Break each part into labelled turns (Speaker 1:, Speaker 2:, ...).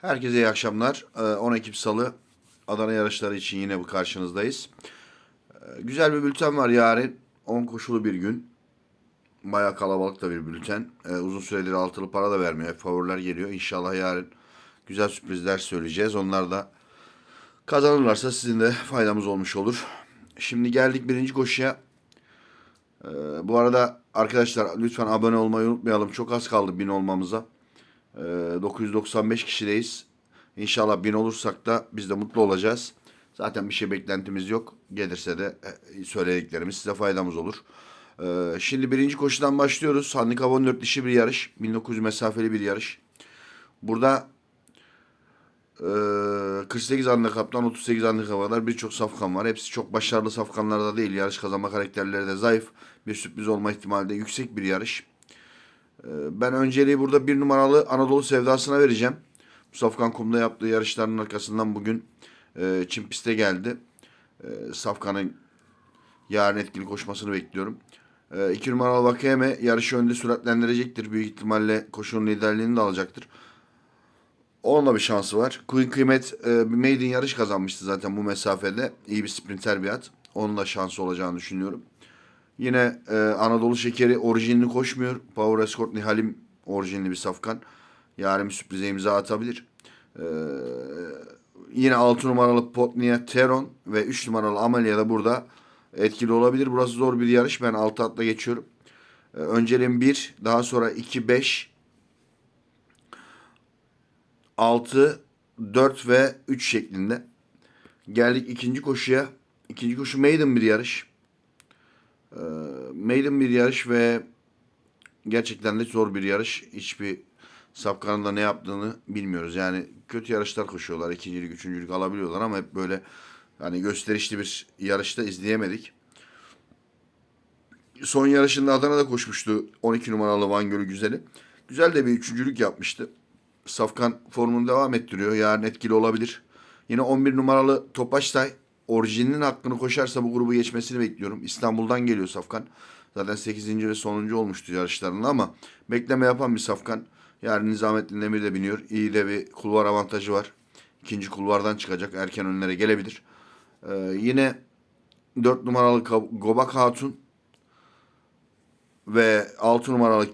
Speaker 1: Herkese iyi akşamlar. Ee, 10 Ekim Salı Adana yarışları için yine bu karşınızdayız. Ee, Güzel bir bülten var yarın. 10 koşulu bir gün. Bayağı kalabalık da bir bülten. Ee, Uzun süredir altılı para da vermiyor. Favoriler geliyor. İnşallah yarın güzel sürprizler söyleyeceğiz. Onlar da kazanırlarsa sizin de faydamız olmuş olur. Şimdi geldik birinci koşuya. Ee, Bu arada arkadaşlar lütfen abone olmayı unutmayalım. Çok az kaldı bin olmamıza. Ee, 995 kişideyiz. İnşallah 1000 olursak da biz de mutlu olacağız. Zaten bir şey beklentimiz yok. Gelirse de e, söylediklerimiz size faydamız olur. Ee, şimdi birinci koşudan başlıyoruz. Handikap 14 dişi bir yarış. 1900 mesafeli bir yarış. Burada e, 48 handikaptan 38 handikapa kadar birçok safkan var. Hepsi çok başarılı safkanlar da değil. Yarış kazanma karakterleri de zayıf. Bir sürpriz olma ihtimali de yüksek bir yarış. Ben önceliği burada bir numaralı Anadolu Sevdası'na vereceğim. Safkan Kum'da yaptığı yarışların arkasından bugün e, Çin piste geldi. E, Safkan'ın yarın etkili koşmasını bekliyorum. E, iki numaralı Vakeme yarışı önde süratlendirecektir. Büyük ihtimalle koşunun liderliğini de alacaktır. Onun da bir şansı var. Queen Kıymet e, bir maiden yarış kazanmıştı zaten bu mesafede. İyi bir sprinter bir at. Onun da şansı olacağını düşünüyorum. Yine e, Anadolu Şekeri orijinli koşmuyor. Power Escort Nihalim orijinli bir safkan. Yarın sürprize imza atabilir. E, yine 6 numaralı Potnia Teron ve 3 numaralı Amelia da burada etkili olabilir. Burası zor bir yarış. Ben 6 atla geçiyorum. E, önceliğim 1, daha sonra 2, 5, 6, 4 ve 3 şeklinde. Geldik ikinci koşuya. İkinci koşu maiden bir yarış. Ee, maiden bir yarış ve gerçekten de zor bir yarış. Hiçbir safkanın ne yaptığını bilmiyoruz. Yani kötü yarışlar koşuyorlar. ikincilik, üçüncülük alabiliyorlar ama hep böyle hani gösterişli bir yarışta izleyemedik. Son yarışında Adana'da koşmuştu 12 numaralı Van Gölü Güzeli. Güzel de bir üçüncülük yapmıştı. Safkan formunu devam ettiriyor. Yarın etkili olabilir. Yine 11 numaralı Topaçtay orijininin hakkını koşarsa bu grubu geçmesini bekliyorum. İstanbul'dan geliyor Safkan. Zaten 8. ve sonuncu olmuştu yarışlarında ama bekleme yapan bir Safkan. Yarın Nizamettin Demir de biniyor. İyi de bir kulvar avantajı var. İkinci kulvardan çıkacak. Erken önlere gelebilir. Ee, yine 4 numaralı Gobak Hatun ve 6 numaralı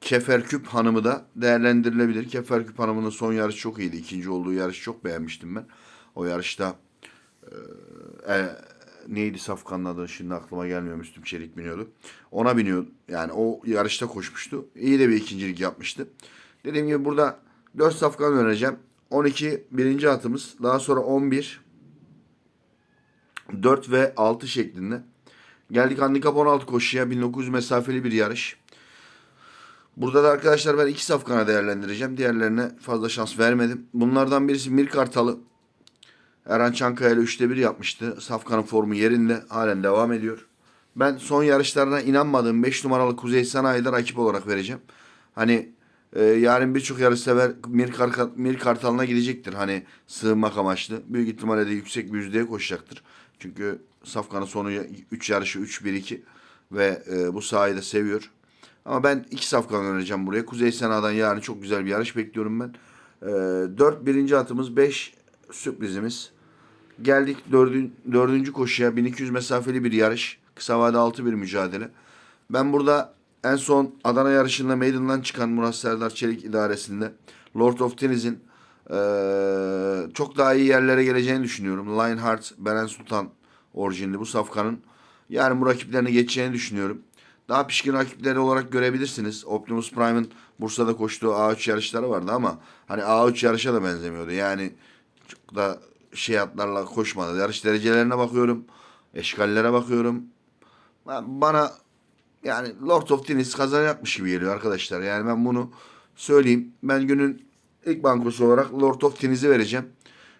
Speaker 1: Keferküp Hanım'ı da değerlendirilebilir. Keferküp Hanım'ın son yarış çok iyiydi. İkinci olduğu yarış çok beğenmiştim ben. O yarışta e, neydi Safkan'ın adı şimdi aklıma gelmiyor Müslüm Çelik biniyordu. Ona biniyor. Yani o yarışta koşmuştu. İyi de bir ikincilik yapmıştı. Dediğim gibi burada 4 Safkan önereceğim. 12 birinci atımız. Daha sonra 11 4 ve 6 şeklinde. Geldik handikap 16 koşuya. 1900 mesafeli bir yarış. Burada da arkadaşlar ben iki safkana değerlendireceğim. Diğerlerine fazla şans vermedim. Bunlardan birisi Mir Kartalı. Erhan Çankaya ile 3'te 1 yapmıştı. Safkan'ın formu yerinde. Halen devam ediyor. Ben son yarışlarına inanmadığım 5 numaralı Kuzey Sanayi'de rakip olarak vereceğim. Hani e, yarın birçok yarış sever Mir, Mir Kartal'ına gidecektir. Hani sığınmak amaçlı. Büyük ihtimalle de yüksek bir yüzdeye koşacaktır. Çünkü Safkan'ın sonu 3 yarışı 3-1-2 ve e, bu sahayı seviyor. Ama ben iki safkan önereceğim buraya. Kuzey Sena'dan yarın çok güzel bir yarış bekliyorum ben. E, 4 birinci atımız 5 sürprizimiz. Geldik dördün, dördüncü koşuya 1200 mesafeli bir yarış. Kısa vade altı bir mücadele. Ben burada en son Adana yarışında meydandan çıkan Murat Serdar Çelik idaresinde Lord of Tennis'in eee, çok daha iyi yerlere geleceğini düşünüyorum. Lionheart, Beren Sultan orijinli bu safkanın. Yani bu rakiplerini geçeceğini düşünüyorum. Daha pişkin rakipleri olarak görebilirsiniz. Optimus Prime'ın Bursa'da koştuğu A3 yarışları vardı ama hani A3 yarışa da benzemiyordu. Yani çok da şey atlarla koşmadı. Yarış derecelerine bakıyorum. Eşkallere bakıyorum. Bana yani Lord of Tennis kazanacakmış gibi geliyor arkadaşlar. Yani ben bunu söyleyeyim. Ben günün ilk bankosu olarak Lord of Tennis'i vereceğim.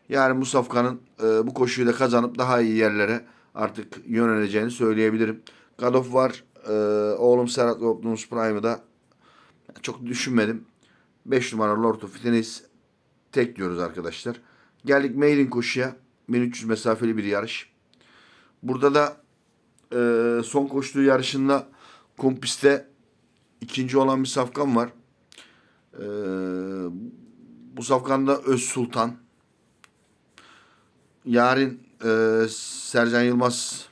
Speaker 1: Yani bu safkanın e, bu koşuyu da kazanıp daha iyi yerlere artık yöneleceğini söyleyebilirim. God of War e, oğlum Serhat Optimus Prime'ı da çok düşünmedim. 5 numara Lord of Tennis tek diyoruz arkadaşlar. Geldik maiden koşuya. 1300 mesafeli bir yarış. Burada da e, son koştuğu yarışında kumpiste ikinci olan bir safkan var. E, Bu safkanda Öz Sultan. Yarın e, Sercan Yılmaz'la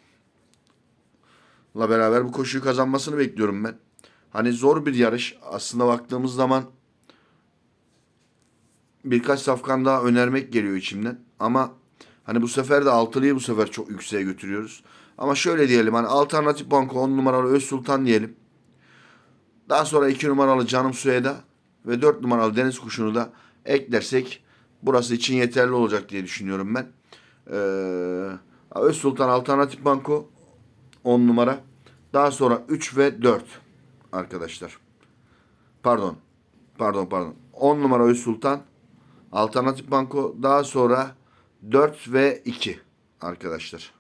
Speaker 1: beraber bu koşuyu kazanmasını bekliyorum ben. Hani zor bir yarış. Aslında baktığımız zaman birkaç safkan daha önermek geliyor içimden. Ama hani bu sefer de altılıyı bu sefer çok yükseğe götürüyoruz. Ama şöyle diyelim hani alternatif banko 10 numaralı Öz Sultan diyelim. Daha sonra 2 numaralı Canım Sueda ve 4 numaralı Deniz Kuşu'nu da eklersek burası için yeterli olacak diye düşünüyorum ben. Ee, Öz Sultan alternatif banko 10 numara. Daha sonra 3 ve 4 arkadaşlar. Pardon. Pardon pardon. 10 numara Öz Sultan. Alternatif banko. Daha sonra 4 ve 2 arkadaşlar.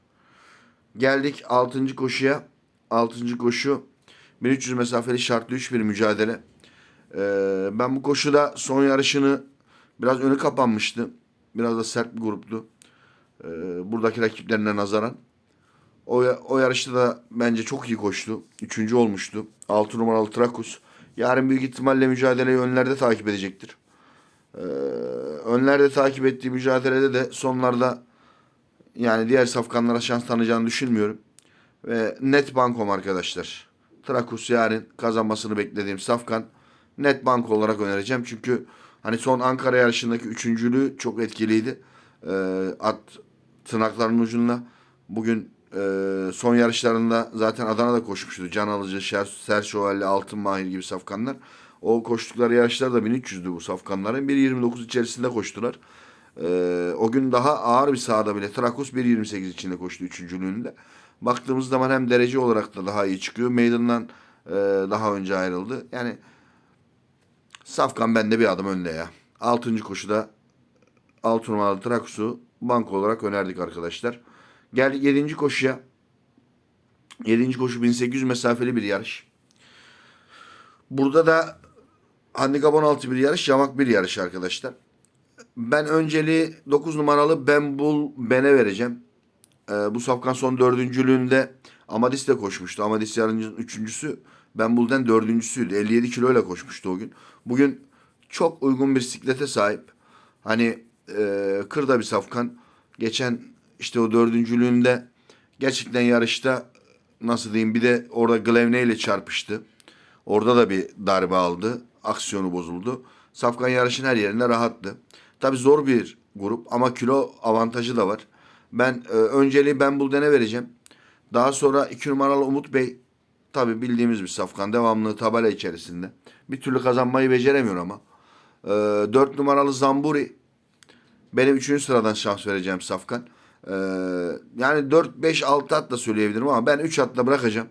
Speaker 1: Geldik 6. koşuya. 6. koşu 1300 mesafeli şartlı 3 bir mücadele. Ee, ben bu koşuda son yarışını biraz önü kapanmıştı. Biraz da sert bir gruptu. Ee, buradaki rakiplerine nazaran. O, o yarışta da bence çok iyi koştu. Üçüncü olmuştu. 6 numaralı Trakus. Yarın büyük ihtimalle mücadeleyi önlerde takip edecektir. Ee, önlerde takip ettiği mücadelede de sonlarda yani diğer safkanlara şans tanıyacağını düşünmüyorum. Ve net bankom arkadaşlar. Trakus yarın kazanmasını beklediğim safkan net banko olarak önereceğim. Çünkü hani son Ankara yarışındaki üçüncülüğü çok etkiliydi. Ee, at tırnaklarının ucunda. Bugün e, son yarışlarında zaten Adana'da koşmuştu. Can Alıcı, Şer, Serşovalli, Altın Mahir gibi safkanlar. O koştukları yarışlar da 1300'dü bu safkanların. 1.29 içerisinde koştular. Ee, o gün daha ağır bir sahada bile Trakus 1.28 içinde koştu üçüncülüğünde. Baktığımız zaman hem derece olarak da daha iyi çıkıyor. Maiden'dan e, daha önce ayrıldı. Yani Safkan bende bir adım önde ya. Altıncı koşuda 6 numaralı Trakus'u banko olarak önerdik arkadaşlar. Geldik 7. koşuya. 7. koşu 1800 mesafeli bir yarış. Burada da handikap 16 bir yarış, yamak bir yarış arkadaşlar. Ben önceliği 9 numaralı Bembul Ben'e vereceğim. Ee, bu safkan son dördüncülüğünde Amadis de koşmuştu. Amadis yarıncının üçüncüsü. Bembul'den dördüncüsüydü. 57 kiloyla koşmuştu o gün. Bugün çok uygun bir siklete sahip. Hani e, kırda bir safkan. Geçen işte o dördüncülüğünde gerçekten yarışta nasıl diyeyim bir de orada Glevne ile çarpıştı. Orada da bir darbe aldı. Aksiyonu bozuldu. Safkan yarışın her yerinde rahattı. Tabi zor bir grup ama kilo avantajı da var. Ben e, önceliği Ben Bulden'e vereceğim. Daha sonra iki numaralı Umut Bey tabi bildiğimiz bir safkan. Devamlı tabela içerisinde. Bir türlü kazanmayı beceremiyor ama. E, dört numaralı Zamburi. Benim üçüncü sıradan şans vereceğim safkan. E, yani 4, 5, 6 at da söyleyebilirim ama ben 3 atla bırakacağım.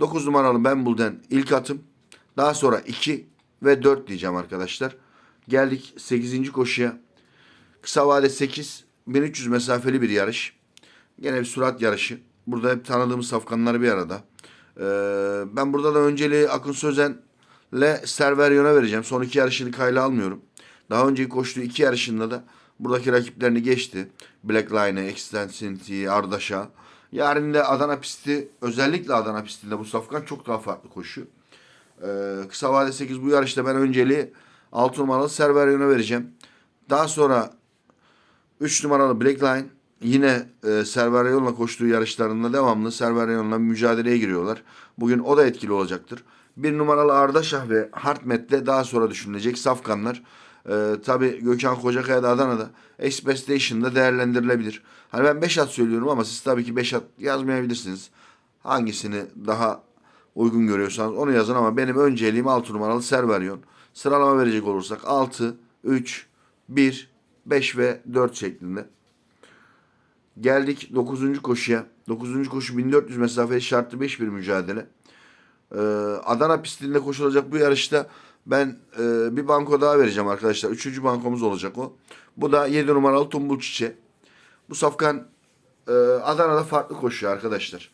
Speaker 1: 9 numaralı Ben Bulden ilk atım. Daha sonra 2 ve 4 diyeceğim arkadaşlar. Geldik 8. koşuya. Kısa vade 8. 1300 mesafeli bir yarış. Gene bir surat yarışı. Burada hep tanıdığımız safkanlar bir arada. Ee, ben burada da önceliği Akın Sözen'le Serverion'a vereceğim. Son iki yarışını kayla almıyorum. Daha önceki koştuğu iki yarışında da buradaki rakiplerini geçti. Black Line'e, Extensity, Ardaş'a. Yarın da Adana pisti, özellikle Adana pistinde bu safkan çok daha farklı koşuyor. Ee, kısa vade 8 bu yarışta ben önceliği 6 numaralı Serverion'a vereceğim. Daha sonra 3 numaralı Blackline yine e, Serverion'la koştuğu yarışlarında devamlı Serverion'la mücadeleye giriyorlar. Bugün o da etkili olacaktır. Bir numaralı Ardaşah ve Hartmet'le daha sonra düşünülecek safkanlar. E, Tabi Gökhan Kocakaya da Adana'da Express Station'da değerlendirilebilir. Hani ben 5 at söylüyorum ama siz tabii ki 5 at yazmayabilirsiniz. Hangisini daha uygun görüyorsanız onu yazın ama benim önceliğim 6 numaralı Serverion. Sıralama verecek olursak 6, 3, 1, 5 ve 4 şeklinde. Geldik 9. koşuya. 9. koşu 1400 mesafeli şartlı 5 bir mücadele. Ee, Adana pistinde koşulacak bu yarışta ben e, bir banko daha vereceğim arkadaşlar. Üçüncü bankomuz olacak o. Bu da 7 numaralı Tumbul Çiçe. Bu safkan e, Adana'da farklı koşuyor arkadaşlar.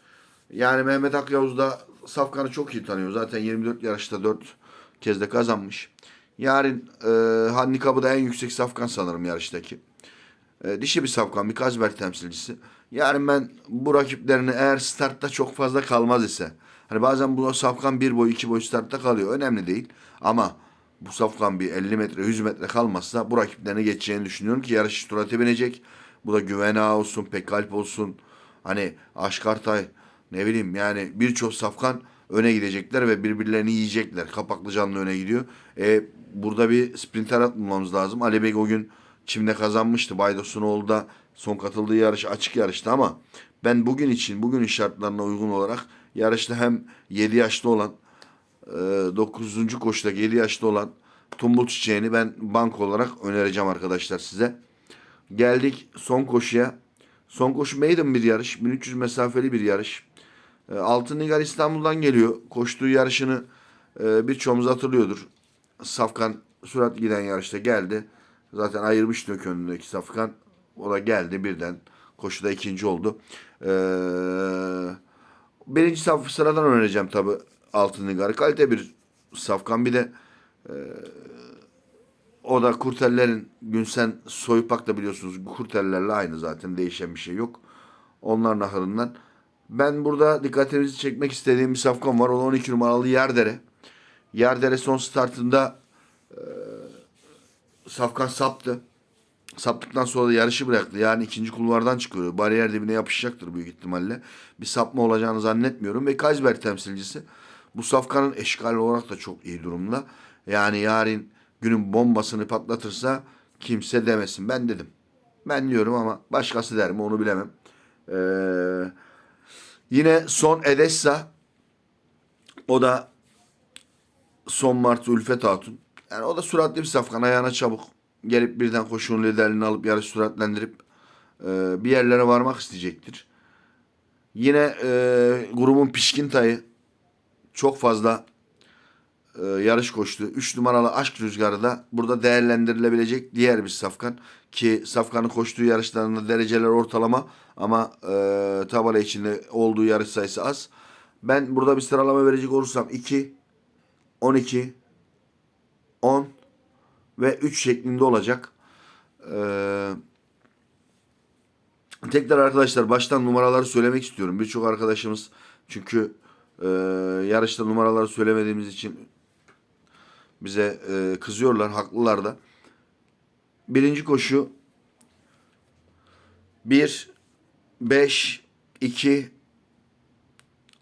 Speaker 1: Yani Mehmet Akyavuz da Safkan'ı çok iyi tanıyor. Zaten 24 yarışta 4 kez de kazanmış. Yarın e, handikapı da en yüksek Safkan sanırım yarıştaki. E, dişi bir Safkan, bir Kazber temsilcisi. Yarın ben bu rakiplerini eğer startta çok fazla kalmaz ise hani bazen bu Safkan bir boy iki boy startta kalıyor. Önemli değil. Ama bu safkan bir 50 metre 100 metre kalmazsa bu rakiplerini geçeceğini düşünüyorum ki yarış Sturat'e binecek. Bu da Güven Ağa olsun, Pekalp olsun. Hani Aşkartay ne bileyim yani birçok safkan öne gidecekler ve birbirlerini yiyecekler. Kapaklı canlı öne gidiyor. E, burada bir sprinter at bulmamız lazım. Ali Bey o gün Çim'de kazanmıştı. Baydosunoğlu da son katıldığı yarış açık yarıştı ama ben bugün için bugünün şartlarına uygun olarak yarışta hem 7 yaşlı olan 9. koşudaki 7 yaşlı olan Tumbul Çiçeği'ni ben bank olarak önereceğim arkadaşlar size. Geldik son koşuya. Son koşu maiden bir yarış. 1300 mesafeli bir yarış. E, Altın Nigar İstanbul'dan geliyor. Koştuğu yarışını e, birçoğumuz hatırlıyordur. Safkan sürat giden yarışta geldi. Zaten ayırmıştı önündeki Safkan. O da geldi birden. Koşuda ikinci oldu. Ee, birinci saf sıradan önereceğim tabi Altın Nigar'ı. Kalite bir Safkan. Bir de e, o da kurtellerin Günsen Soypak da biliyorsunuz kurtellerle aynı zaten değişen bir şey yok. Onların ahırından. Ben burada dikkatinizi çekmek istediğim bir safkan var. O da 12 numaralı Yerdere. Yerdere son startında e, safkan saptı. Saptıktan sonra da yarışı bıraktı. Yani ikinci kulvardan çıkıyor. Bariyer dibine yapışacaktır büyük ihtimalle. Bir sapma olacağını zannetmiyorum. Ve Kaysberg temsilcisi bu safkanın eşkal olarak da çok iyi durumda. Yani yarın günün bombasını patlatırsa kimse demesin. Ben dedim. Ben diyorum ama başkası der mi onu bilemem. Ee, yine son Edessa. O da son Mart Ülfet Hatun. Yani o da süratli bir safkan. Ayağına çabuk. Gelip birden koşunun liderliğini alıp yarış süratlendirip e, bir yerlere varmak isteyecektir. Yine e, grubun pişkin tayı çok fazla e, yarış koştu. 3 numaralı Aşk Rüzgarı da burada değerlendirilebilecek diğer bir safkan. Ki safkanın koştuğu yarışlarında dereceler ortalama ama e, tabela içinde olduğu yarış sayısı az. Ben burada bir sıralama verecek olursam 2, 12, 10 ve 3 şeklinde olacak. Ee, tekrar arkadaşlar baştan numaraları söylemek istiyorum. Birçok arkadaşımız çünkü e, yarışta numaraları söylemediğimiz için bize e, kızıyorlar. Haklılar da. Birinci koşu 1, 5, 2,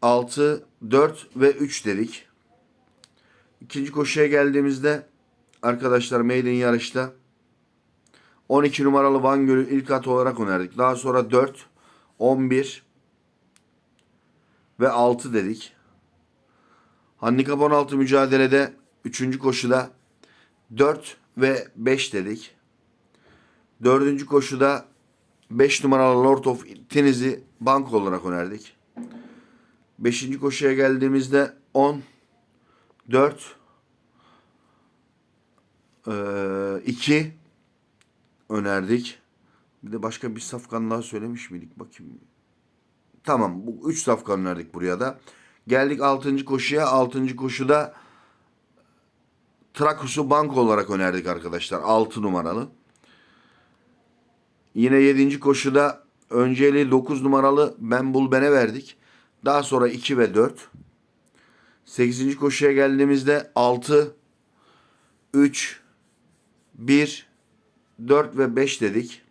Speaker 1: 6, 4 ve 3 dedik. İkinci koşuya geldiğimizde arkadaşlar maiden yarışta 12 numaralı Van Gölü ilk at olarak önerdik. Daha sonra 4, 11 ve 6 dedik. Handikap 16 mücadelede 3. koşuda 4 ve 5 dedik. 4. koşuda 5 numaralı Lord of Tennessee'i bank olarak önerdik. 5. koşuya geldiğimizde 10, 4, 2 önerdik. Bir de başka bir safkan daha söylemiş miydik? Bakayım. Tamam bu 3 safkan önerdik buraya da. Geldik 6. koşuya. 6. koşuda Trakus'u bank olarak önerdik arkadaşlar. 6 numaralı. Yine 7. koşuda önceliği 9 numaralı Ben Bulben'e verdik. Daha sonra 2 ve 4. 8. koşuya geldiğimizde 6, 3, 1, 4 ve 5 dedik.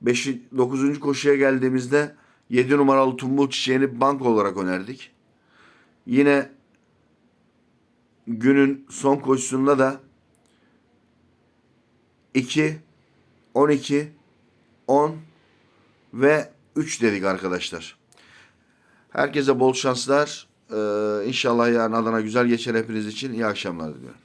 Speaker 1: 5, 9. koşuya geldiğimizde 7 numaralı Tumbul Çiçeği'ni bank olarak önerdik. Yine günün son koşusunda da 2, 12, 10 ve 3 dedik arkadaşlar. Herkese bol şanslar. Ee, inşallah yarın Adana güzel geçer hepiniz için. İyi akşamlar diliyorum.